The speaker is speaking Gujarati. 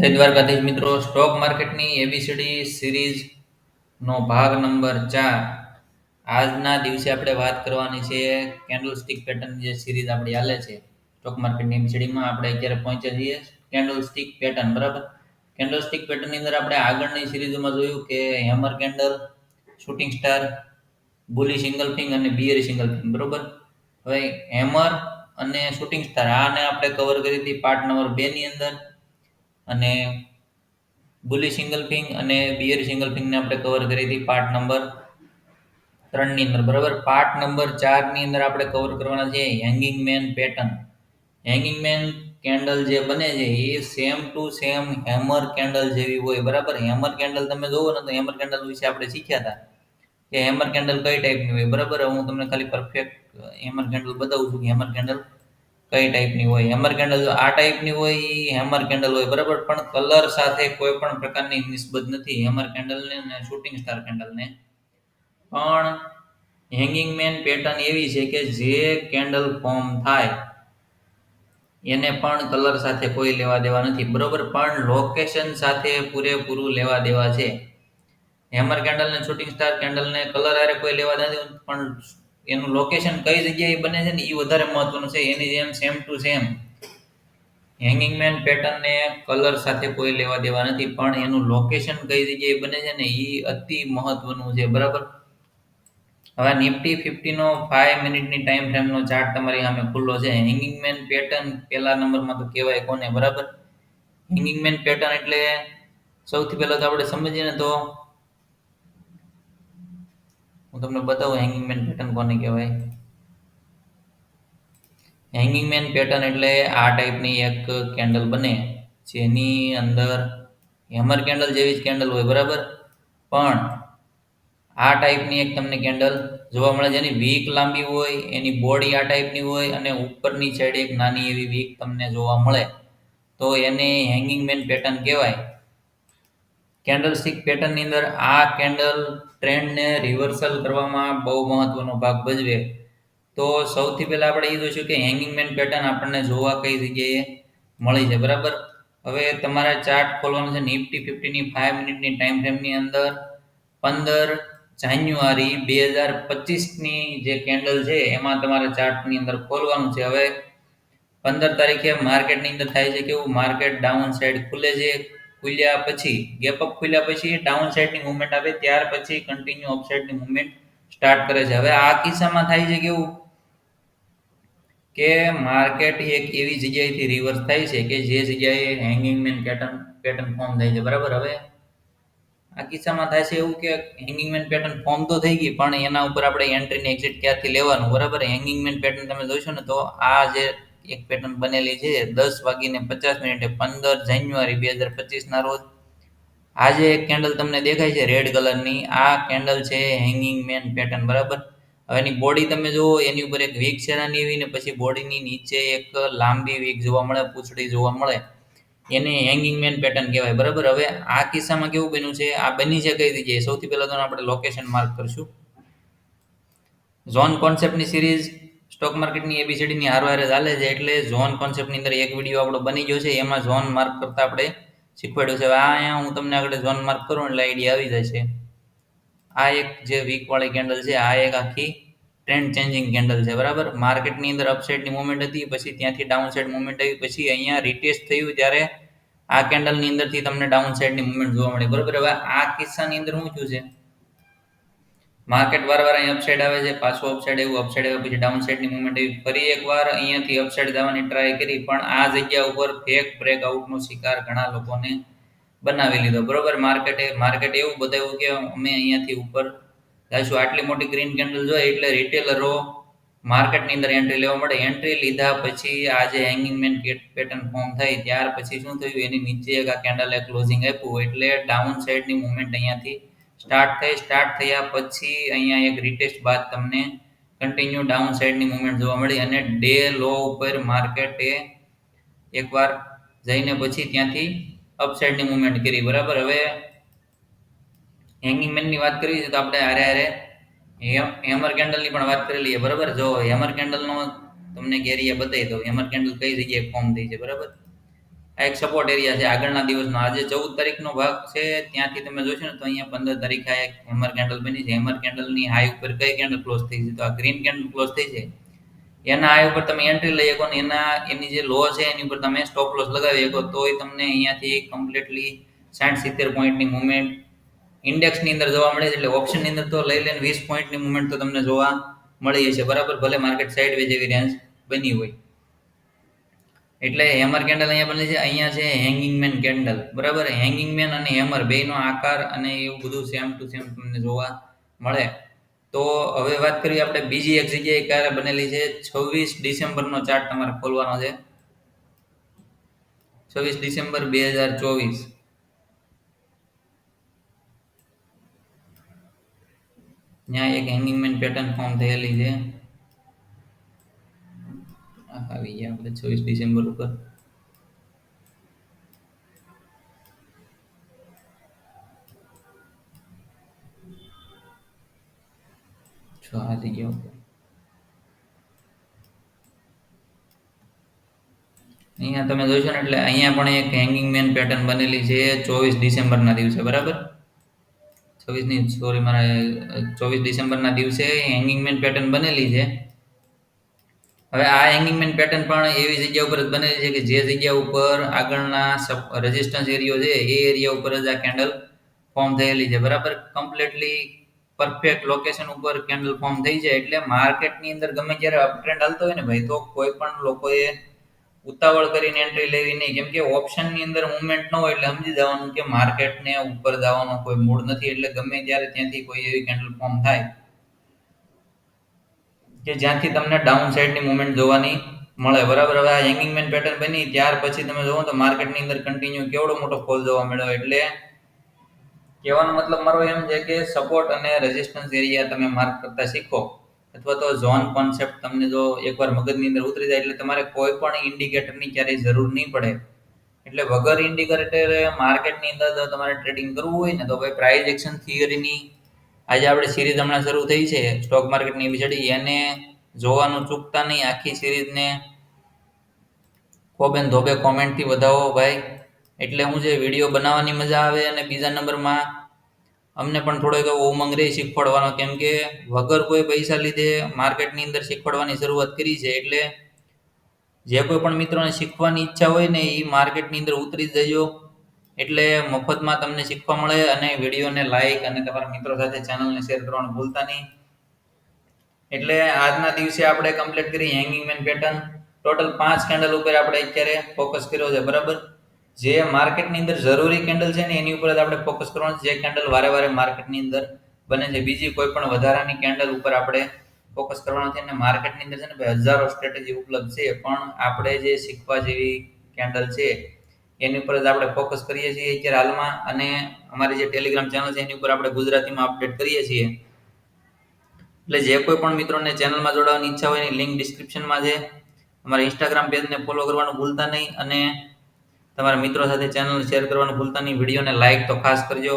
જય દ્વારકાધીશ મિત્રો. સ્ટોક માર્કેટની એબીસીડી સિરીઝનો ભાગ નંબર ચાર. આજના દિવસે આપણે વાત કરવાની છે કેન્ડલ સ્ટિક પેટર્ન જે સિરીઝ આપણી હાલે છે. સ્ટોક માર્કેટની એબીસીડીમાં આપણે અત્યારે પહોંચ્યા છીએ. કેન્ડલ સ્ટિક પેટર્ન બરાબર? કેન્ડલ સ્ટિક પેટર્નની અંદર આપણે આગળની સિરીઝમાં જોયું કે hammer candle shooting star bully single ફિંગ અને બિયરી સિંગલ ફિંગ બરોબર? હવે હેમર અને શૂટિંગ સ્ટાર આને આપણે કવર કરી હતી પાર્ટ નંબર બે ની અંદર. અને બુલી સિંગલ ફિંગ અને બિયર સિંગલ ફિંગને આપણે કવર કરી હતી પાર્ટ નંબર ત્રણની અંદર, બરાબર? પાર્ટ નંબર ચારની અંદર આપણે કવર કરવાના છે hanging man pattern hanging man candle જે બને છે એ same to same hammer candle જેવી હોય, બરાબર? હેમર કેન્ડલ તમે જોવો ને તો હેમર કેન્ડલ વિશે આપણે શીખ્યા હતા કે હેમર કેન્ડલ કઈ ટાઈપની હોય, બરાબર? હું તમને ખાલી પરફેક્ટ હેમર કેન્ડલ બતાવું છું કે હેમર કેન્ડલ કઈ ટાઈપની હોય? હેમર કેન્ડલ આ ટાઈપની હોય એ હેમર કેન્ડલ હોય, બરાબર? પણ કલર સાથે કોઈ પણ પ્રકારની નિસ્બત નથી હેમર કેન્ડલને ને શૂટિંગ સ્ટાર કેન્ડલને પણ હેંગિંગ મેન પેટર્ન એવી છે કે જે કેન્ડલ ફોર્મ થાય, એને પણ કલર સાથે કોઈ લેવા દેવા નથી. બરોબર? પણ લોકેશન સાથે પૂરેપૂરું લેવા દેવા છે. હેમર કેન્ડલ ને શૂટિંગ સ્ટાર કેન્ડલને કલર આરે કોઈ લેવા નથી, પણ એનું લોકેશન કઈ જગ્યાએ બને છે ને એ વધારે મહત્વનું છે. એની જેમ same to same hanging man પેટર્નને કલર સાથે કોઈ લેવા દેવા નથી, પણ એનું લોકેશન કઈ જગ્યાએ બને છે ને એ અતિ મહત્વનું છે. બરાબર? હવે નિફ્ટી ફિફ્ટીનો ફાઈવ મિનિટની ટાઈમ ફ્રેમનો ચાર્ટ તમારી સામે ખુલ્લો છે. હેંગિંગ મેન પેટર્ન પહેલા નંબરમાં તો કહેવાય કોને? બરાબર? હેંગિંગ મેન પેટર્ન એટલે સૌથી પહેલાં તો આપણે સમજીએ ને તો હું તમને બતાવું હેંગિંગ મેન પેટર્ન કોને કહેવાય? હેંગિંગ મેન પેટર્ન એટલે આ ટાઈપની એક કેન્ડલ બને, જેની અંદર હેમર કેન્ડલ જેવી જ કેન્ડલ હોય, બરાબર? પણ આ ટાઈપની એક તમને કેન્ડલ જોવા મળે જેની વીક લાંબી હોય, એની બોડી આ ટાઈપની હોય, અને ઉપરની સાઈડ એક નાની એવી વીક તમને જોવા મળે. તો એને હેંગિંગ મેન પેટર્ન કહેવાય. કેન્ડલ સ્ટિક પેટર્નની અંદર આ કેન્ડલ ટ્રેન્ડને રિવર્સલ કરવામાં બહુ મહત્વનો ભાગ ભજવે. તો સૌથી પહેલાં આપણે એ જોઈશું કે હેંગિંગ મેન પેટર્ન આપણને જોવા કઈ જગ્યાએ મળી છે, બરાબર? હવે તમારે ચાર્ટ ખોલવાનું છે નિફ્ટી ફિફ્ટીની ફાઇવ મિનિટની ટાઈમ ફ્રેમની અંદર પંદર જાન્યુઆરી બે હજાર પચીસની જે કેન્ડલ છે એમાં તમારે ચાર્ટની અંદર ખોલવાનું છે. હવે પંદર તારીખે માર્કેટની અંદર થાય છે કેવું? માર્કેટ ડાઉન સાઈડ ખુલે છે. ખુલ્યા પછી ગેપ અપ ખુલ્યા પછી ડાઉન સાઈડની મુવમેન્ટ આવે, ત્યાર પછી કન્ટિન્યુ અપ સાઈડની મુવમેન્ટ સ્ટાર્ટ કરે છે. હવે આ કિસ્સામાં થાય છે કેવું? કે માર્કેટ એક એવી જગ્યાએથી રિવર્સ થાય છે કે જે જગ્યાએ hanging man pattern pattern form થાય છે. બરાબર? હવે આ કિસ્સામાં થાય છે એવું કે હેંગિંગ મેન પેટર્ન ફોર્મ તો થઈ ગઈ, પણ એના ઉપર આપણે એન્ટ્રી ને એક્ઝિટ ક્યાંથી લેવાનું? બરાબર? હેંગિંગ મેન પેટર્ન તમે જોઈશો ને તો આ જે એક પેટર્ન બનેલી છે. દસ વાગીને પચાસ મિનિટે પંદર જાન્યુઆરી બે હજાર પચીસના રોજ. આજે એક કેન્ડલ તમને દેખાય છે રેડ કલરની આ કેન્ડલ છે હેંગિંગ મેન પેટર્ન બરાબર? હવે એની બોડી તમે જુઓ, એની ઉપર એક વીક શેરાની એવી ને પછી બોડીની નીચે એક લાંબી વીક જોવા મળે, પૂંછડી જોવા મળે. એને હેંગિંગ મેન પેટર્ન કહેવાય, બરાબર? હવે આ કિસ્સામાં કેવું બન્યું છે? આ બની છે કઈ જગ્યાએ સૌથી પહેલા તો આપણે લોકેશન માર્ક કરશું. ઝોન કોન્સેપ્ટની સિરીઝ સ્ટોક માર્કેટની એબીસીડીની હારવારે હારે ચાલે છે એટલે ઝોન કોન્સેપ્ટની અંદર એક વીડિયો આપણો બની ગયો છે, એમાં ઝોન માર્ક કરતા આપણે શીખવાડ્યું છે. આ અહીંયા હું તમને આગળ ઝોન માર્ક કરું એટલે આઈડિયા આવી જશે. આ એક જે વીકવાળી કેન્ડલ છે, આ એક આખી ટ્રેન્ડ ચેન્જિંગ કેન્ડલ છે, બરાબર? માર્કેટની અંદર અપસાઇડની મુવમેન્ટ હતી, પછી ત્યાંથી ડાઉન સાઈડ મુવમેન્ટ આવી, પછી અહીંયા રિટેસ્ટ થયું ત્યારે આ કેન્ડલની અંદરથી તમને ડાઉન સાઈડની મુવમેન્ટ જોવા મળી. બરાબર? હવે આ કિસ્સાની અંદર શું થયું છે માર્કેટ વાર વાર અહીં અપસાઇડ આવે છે, પાછું અપસાઇડ એવું અપસાઇડ આવે, પછી ડાઉન સાઇડની મુવમેન્ટ આવી ફરી એકવાર અહીંયાથી અપસાઇડ જવાની ટ્રાય કરી, પણ આ જગ્યા ઉપર ફેક બ્રેક આઉટનો શિકાર ઘણા લોકોને બનાવી લીધો. બરોબર? માર્કેટે, માર્કેટ એવું બતાવ્યું કે અમે અહીંયાથી ઉપર જઈશું. આટલી મોટી ગ્રીન કેન્ડલ જોઈએ એટલે રિટેલરો માર્કેટની અંદર એન્ટ્રી લેવા મળે. એન્ટ્રી લીધા પછી આ જે હેંગિંગ મેન પેટર્ન ફોર્મ થઈ ત્યાર પછી શું થયું? એની નીચે એક આ કેન્ડલે ક્લોઝિંગ આપ્યું. એટલે ડાઉન સાઈડની મુવમેન્ટ અહીંયાથી સ્ટાર્ટ થઈ, સ્ટાર્ટ થયા પછી અહીંયા એક રિટેસ્ટ બાદ તમને કન્ટિન્યુ ડાઉન સાઈડની મુવમેન્ટ જોવા મળી અને ડે લો ઉપર માર્કેટે એકવાર જઈને પછી ત્યાંથી અપસાઇડની મુવમેન્ટ કરી. બરાબર? હવે હેંગિંગ મેનની વાત કરવી છે તો આપણે હારે હારે હેમર કેન્ડલની પણ વાત કરી લઈએ. બરાબર? જો હેમર કેન્ડલનો તમને કેરિયા બતાવી દઉં. હેમર કેન્ડલ કઈ જગ્યાએ ફોર્મ થઈ છે? બરાબર? આ એક સપોર્ટ એરિયા છે. આગળના દિવસનો આજે ચૌદ તારીખનો ભાગ છે. ત્યાંથી તમે જોશો ને તો અહીંયા પંદર તારીખે આ એક હેમર કેન્ડલ બની છે. હેમર કેન્ડલની હાઈ ઉપર કઈ કેન્ડલ ક્લોઝ થઈ છે? તો આ ગ્રીન કેન્ડલ ક્લોઝ થઈ છે. એના હાઈ ઉપર તમે એન્ટ્રી લઈ શકો ને એના, એની જે લો છે એની ઉપર તમે સ્ટોપ લોસ લગાવી શકો. તોય તમને અહીંયાથી કમ્પ્લીટલી સાઠ સિત્તેર પોઈન્ટની મુવમેન્ટ ઇન્ડેક્સની અંદર જોવા મળે છે. એટલે ઓપ્શનની અંદર તો લઈ લઈને વીસ પોઈન્ટની મુવમેન્ટ તો તમને જોવા મળી છે બરાબર? ભલે માર્કેટ સાઈડ વેજ એવી રેન્જ બની હોય. એટલે હેમર કેન્ડલ અહીંયા બને છે, અહીંયા છે હેંગિંગ મેન કેન્ડલ બરાબર? હેંગિંગ મેન અને હેમર બેનો આકાર અને એવું બધું સેમ ટુ સેમ તમને જોવા મળે. તો હવે વાત કરીએ આપણે બીજી એક જગ્યાએ ક્યારે બનેલી છે, છવ્વીસ ડિસેમ્બરનો ચાર્ટ તમારે ખોલવાનો છે. છવ્વીસ ડિસેમ્બર બે હજાર ચોવીસ. ત્યાં એક હેંગિંગ મેન પેટર્ન ફોર્મ થયેલી છે. આવી ગયા આપણે છવ્વીસ ડિસેમ્બર ઉપર. છ આ ઉપર. અહીંયા તમે જોશો ને, એટલે અહીંયા પણ એક હેંગિંગ મેન પેટર્ન બનેલી છે ચોવીસ ડિસેમ્બરના દિવસે, બરાબર? છવ્વીસની સોરી મારે ચોવીસ ડિસેમ્બરના દિવસે હેંગિંગ મેન પેટર્ન બનેલી છે. હવે આ હેંગિંગમેન પેટર્ન પણ એવી જગ્યા ઉપર જ બનેલી છે કે જે જગ્યા ઉપર આગળના રેઝિસ્ટન્સ એરિયો છે એ એરિયા ઉપર જ આ કેન્ડલ ફોર્મ થયેલી છે. બરાબર? કમ્પ્લીટલી પરફેક્ટ લોકેશન ઉપર કેન્ડલ ફોર્મ થઈ જાય એટલે માર્કેટની અંદર ગમે જ્યારે અપ ટ્રેન્ડ હાલતો હોય ને ભાઈ, તો કોઈ પણ લોકોએ ઉતાવળ કરીને એન્ટ્રી લેવી નહીં. કેમ કે ઓપ્શનની અંદર મુવમેન્ટ ન હોય એટલે સમજી જવાનું કે માર્કેટને ઉપર જવાનો કોઈ મૂડ નથી. એટલે ગમે ત્યારે ત્યાંથી કોઈ એવી કેન્ડલ ફોર્મ થાય કે જ્યાંથી તમને ડાઉન સાઈડની મુવમેન્ટ જોવાની મળે. બરાબર, હવે આ હેંગિંગ મેન પેટર્ન બની, ત્યાર પછી તમે જોવો તો માર્કેટની અંદર કન્ટિન્યુ કેવડો મોટો ફોલ જોવા મળ્યો. એટલે કહેવાનો મતલબ મારો એમ છે કે સપોર્ટ અને રેઝિસ્ટન્સ એરિયા તમે માર્ક કરતા શીખો. અથવા તો ઝોન કોન્સેપ્ટ તમને જો એકવાર મગજની અંદર ઉતરી જાય, એટલે તમારે કોઈ પણ ઇન્ડિકેટરની ક્યારેય જરૂર નહીં પડે. એટલે વગર ઇન્ડિકેટર માર્કેટની અંદર તમારે ટ્રેડિંગ કરવું હોય ને, તો ભાઈ પ્રાઇઝ એક્શન થિયરીની આજે આપણે સિરીઝ હમણાં શરૂ થઈ છે સ્ટોક માર્કેટની એબીસીડી એને જોવાનું ચૂકતા નહીં, આખી સિરીઝને કોબેન ધોબે કોમેન્ટથી વધાવો ભાઈ. એટલે હું જે વીડિયો બનાવવાની મજા આવે અને બીજા નંબરમાં અમને પણ થોડોક એવો ઉમંગ રહી શીખવાડવાનો, કેમ કે વગર કોઈ પૈસા લીધે માર્કેટની અંદર શીખવાડવાની શરૂઆત કરી છે, એટલે જે કોઈ પણ મિત્રોને શીખવાની ઈચ્છા હોય ને એ માર્કેટની અંદર ઉતરી જજો. એટલે મફતમાં તમને શીખવા મળે અને વિડીયોને લાઈક અને તમારા મિત્રો સાથે ચેનલને શેર કરવાનું ભૂલતા નહીં. એટલે આજના દિવસે આપણે કમ્પ્લીટ કરી હેંગિંગ મેન પેટર્ન ટોટલ પાંચ કેન્ડલ ઉપર આપણે અત્યારે ફોકસ કર્યો છે, બરાબર? જે માર્કેટની અંદર જરૂરી કેન્ડલ છે ને, એની ઉપર જ આપણે ફોકસ કરવાનું છે. જે કેન્ડલ વારે વારે માર્કેટની અંદર બને છે. બીજી કોઈ પણ વધારાની કેન્ડલ ઉપર આપણે ફોકસ કરવાનું છે. અને માર્કેટની અંદર છે ને હજારો સ્ટ્રેટેજી ઉપલબ્ધ છે. પણ આપણે જે શીખવા જેવી કેન્ડલ છે એની ઉપર જ આપણે ફોકસ કરીએ છીએ અત્યારે હાલમાં અને અમારી જે ટેલિગ્રામ ચેનલ છે, એની ઉપર આપણે ગુજરાતીમાં અપડેટ કરીએ છીએ. એટલે જે કોઈ પણ મિત્રોને ચેનલમાં જોડાવાની ઈચ્છા હોય એની લિંક ડિસ્ક્રિપ્શનમાં છે. અમારા ઇન્સ્ટાગ્રામ પેજને ફોલો કરવાનું ભૂલતા નહીં અને તમારા મિત્રો સાથે ચેનલ શેર કરવાનું ભૂલતા નહીં. વિડીયોને લાઇક તો ખાસ કરજો.